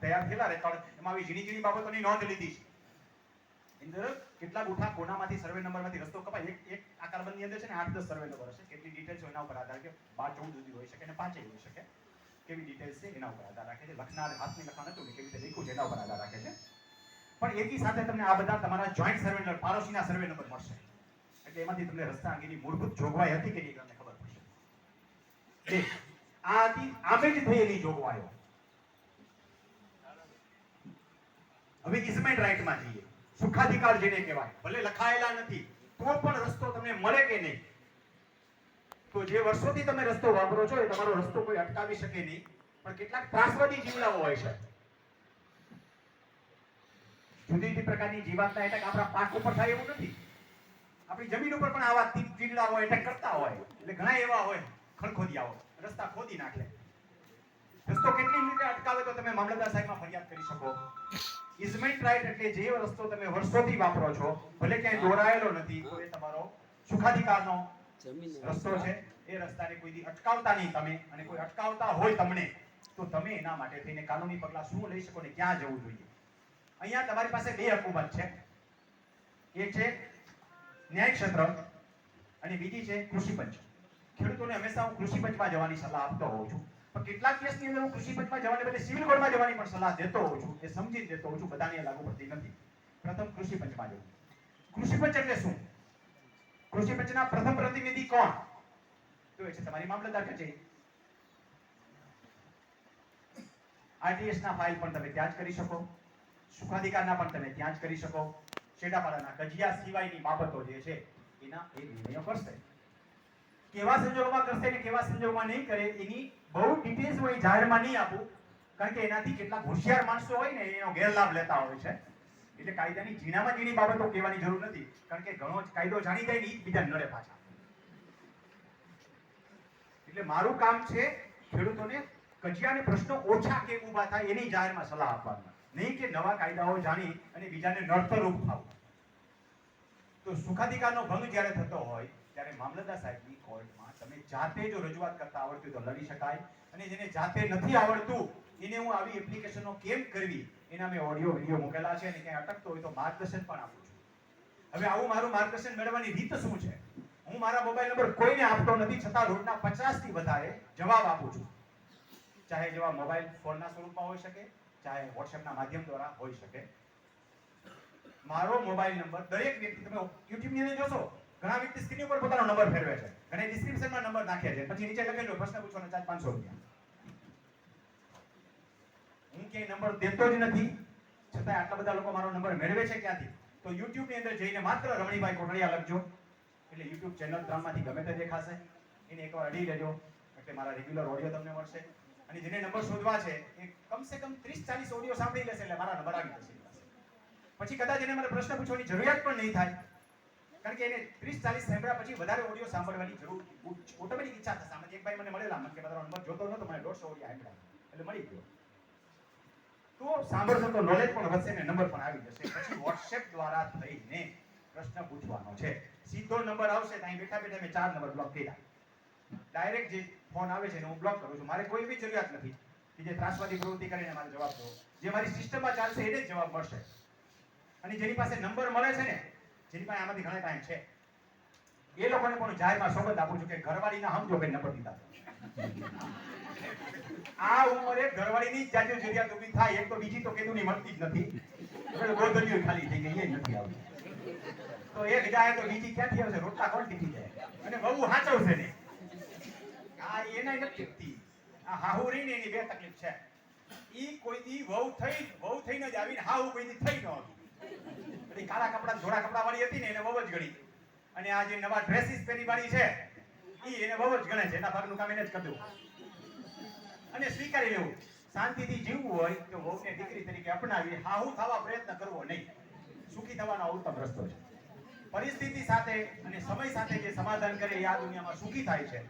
તૈયાર થયેલા રેકોર્ડ એમાં આવી ઝીણી ઝીણી બાબતોની નોંધ લીધી છે. અંદર કેટલા ગુઠા કોનામાંથી સર્વે નંબરમાંથી રસ્તો કપાય? એક એક આ કાર્બનની અંદર છે ને આઠ, દસ સર્વે નંબર હશે. કેટલી ડિટેલ્સ એના ઉપર આધાર કે બાર, ચૌદ સુધી હોઈ શકે અને પાંચે હોઈ શકે. કેવી ડિટેલ્સ છે એના ઉપર આધાર રાખે છે? લખનાર હાથની લખાણ હતું કેવી રીતે લખ્યું છે એના ઉપર આધાર રાખે છે? પણ એકી સાથે તમને આ બધા તમારા જોઈન્ટ સર્વે નંબર પાડોશીના સર્વે નંબર મળશે. એટલે એમાંથી તમને રસ્તા અંગેની મૂળભૂત જોગવાઈ હતી કે નહીં તમને ખબર પડશે. આ હતી આમે જ થયેલી જોગવાઈઓ. હવે ઇઝમેન્ટ રાઇટમાં જઈએ. સુખાધિકાર જેને કહેવાય. ભલે લખાયેલા નથી, તો પણ રસ્તો તમને મળે કે નહીં? તો જે વર્ષોથી તમે રસ્તો વાપરો છો, એ તમારો રસ્તો કોઈ અટકાવી શકે નહીં. પણ કેટલાક ત્રાસવાદી જીવડાઓ હોય છે. જુદી જુદી પ્રકારની જીવાતના એટેક આપણા પાક ઉપર થાય એવું નથી. આપણી જમીન ઉપર પણ આવા ચીડડા હોય એટેક કરતા હોય. એટલે ઘણા એવા હોય, ખણખોદિયાઓ. રસ્તા ખોદી નાખે. રસ્તો કેટલી રીતે અટકાવે તો તમે મામલતદાર સાહેબમાં ફરિયાદ કરી શકો? ઇઝમેન્ટ રાઇટ એટલે જે રસ્તો તમે વર્ષોથી વાપરો છો ભલે ક્યાંય દોરાયેલો નથી તો એ તમારો સુખાધિકારનો રસ્તો છે. એ રસ્તાને કોઈ દી અટકાવતા નહીં તમે અને કોઈ અટકાવતા હોય તમને તો તમે એના માટે થઈને કાનૂની પગલાં શું લઈ શકો ને ક્યાં જવું જોઈએ? અહીંયા તમારી પાસે બે હકુમત છે. એક છે ન્યાય ક્ષેત્ર અને બીજી છે કૃષિ પંચ. ખેડૂતોને હંમેશા હું કૃષિ પંચમાં જવાની સલાહ આપતો હોઉં છું. પણ કેટલાક કેસની અંદર હું કૃષિ પંચમાં જવાને બદલે સિવિલ કોર્ટમાં જવાની પણ સલાહ દેતો હોઉં છું, એ સમજી દેતો હોઉં છું, બધાને લાગુ પડતી નથી. પ્રથમ કૃષિ પંચમાં જવું. કૃષિ પંચ એટલે શું? કૃષિ પંચના પ્રથમ પ્રતિનિધિ કોણ? તો એ છે તમારી મામલતદાર કચેરી આરટીએસ ના ફાઇલ પણ તમે ત્યાં જ કરી શકો. સુખાધિકારના પણ તમે ત્યાં જ કરી શકો. છેડાપાડાના કજિયા સિવાયની બાબતો જે છે, એના એ નિર્ણયો કરશે. કેવા સંજોગોમાં કરશે અને કેવા સંજોગોમાં નહીં કરે, એની બહુ ડિટેલ્સ હું જાહેરમાં નહીં આપું. કારણ કે એનાથી કેટલાક હોશિયાર માણસો હોય ને, એનો ગેરલાભ લેતા હોય છે. એટલે કાયદાની ઝીણામાં ઝીણી બાબતો કહેવાની જરૂર નથી. કારણ કે ઘણો કાયદો જાણી જાય ને ઈ જ નડે પાછા. એટલે મારું કામ છે ખેડૂતોને કજિયાને પ્રશ્નો ઓછા કે ઊભા થાય એની જાહેરમાં સલાહ આપવાની. નહીં કે નવા કાયદાઓ જાણી અને બીજાને નડતરૂપ થવું તો સુખાધિકારનો ભંગ જ્યારે થતો હોય ત્યારે મામલતદાર સાહેબની કોર્ટમાં તમે જાતે જો રજૂઆત કરતા આવડતી તો લડી શકાય. અને જેને જાતે નથી આવડતું, એને હું આવી એપ્લિકેશનો કેમ કરવી? એના મેં ઓડિયો વીડિયો મૂકેલા છે અને ક્યાંય અટકતો હોય તો માર્ગદર્શન પણ આપું છું. હવે આવું મારું માર્ગદર્શન મેળવવાની રીત શું છે? હું મારા મોબાઈલ નંબર કોઈને આપતો નથી, છતાં રોજના પચાસથી વધારે જવાબ આપું છું. ચાહે જેવા મોબાઈલ ફોનના સ્વરૂપમાં હોઈ શકે, ચાહે વોટ્સએપના માધ્યમ દ્વારા હોઈ શકે. મારો મોબાઈલ નંબર દરેક વ્યક્તિ, તમે યુટ્યુબની અંદર જોશો ઘણા વ્યક્તિ સ્ક્રીન ઉપર પોતાનો નંબર ફેરવે છે અને ડિસ્ક્રિપ્શનમાં નંબર નાખે છે. પછી નીચે લખેલું પ્રશ્ન પૂછવાનો ચાર્જ પાંચસો રૂપિયા. હું ક્યાંય નંબર દેતો જ નથી. છતાંય આટલા બધા લોકો મારો નંબર મેળવે છે ક્યાંથી? તો યુટ્યુબની અંદર જઈને માત્ર રમણીભાઈ કોટડિયા લખજો. એટલે યુટ્યુબ ચેનલ ત્રણમાંથી ગમે તે દેખાશે. એને એકવાર અડી લેજો, એટલે મારા રેગ્યુલર ઓડિયો તમને મળશે. અને જેને નંબર શોધવા છે, એ કમસે કમ ત્રીસ ચાલીસ ઓડિયો સાંભળી લેશે એટલે મારા નંબર આવી જશે. પછી કદાચ એને મને પ્રશ્ન પૂછવાની જરૂરિયાત પણ નહીં થાય. કારણ કે એને ત્રીસ, ચાલીસ સાંભળ્યા પછી વધારે ઓડિયો સાંભળવાની જરૂર ઓટોમેટિક ઈચ્છા થશે આમાં એક ભાઈ મને મળેલા, મને કે બધા નંબર જોતો નતો, મને દોઢસો ઓડિયો સાંભળ્યા એટલે મળી ગયો. તો સાંભળશો તો નોલેજ પણ વધશે ને નંબર પણ આવી જશે. પછી વોટ્સએપ દ્વારા થઈને પ્રશ્ન પૂછવાનો છે. સીધો નંબર આવશે ત્યાં બેઠા બેઠા મેં ચાર નંબર બ્લોક કર્યા. ડાયરેક્ટ જે ફોન આવે છે ને હું બ્લોક કરું છું. મારે કોઈ બી જરૂરિયાત નથી કે જે ત્રાસવાદી પ્રવૃત્તિ કરીને મારે જવાબ દો. જે મારી સિસ્ટમમાં ચાલશે એને જ જવાબ મળશે. અને જેની પાસે નંબર મળે છે ને જેની પાસે આમાંથી ઘણા ટાઈમ છે. એ લોકોને પણ જાહેરમાં સોગંદ આપું છું કે ઘરવાળીના સમજો કે દીધા આ ઉંમરે ઘરવાળીની જાજો જરૂરિયાત ઊભી થાય એક તો બીજી તો કેદુની મળતી જ નથી. એટલે ખાલી થઈ ગઈ, એ નથી આવતી. તો એક જાય તો બીજી ક્યાંથી આવશે? રોટલા કોણ ટીકી જાય? અને બહુ હાચવશે ને આ એને નથી ટીકતી. આ હાહુ રહીને એની બે તકલીફ છે. ઈ કોઈ દી વહુ થઈ, વહુ થઈને જ આવીને હાહુ કોઈ દી થઈ ન આવી પેલી કાળા કપડા, ધોળા કપડા વાળી હતી ને, એને બહુ જ ગણી. અને આ જે નવા ડ્રેસીસ પહેરી વાળી છે એ એને બહુ જ ગણે છે. એના ભાગનું કામ એને જ કરતું અને સ્વીકારી લેવું. શાંતિથી જીવવું હોય તો વહુને દીકરી તરીકે અપનાવી હાહુ થવા પ્રયત્ન કરવો નહીં. સુખી થવાનો ઉત્તમ રસ્તો છે. પરિસ્થિતિ સાથે અને સમય સાથે જે સમાધાન કરે એ આ દુનિયામાં સુખી થાય છે.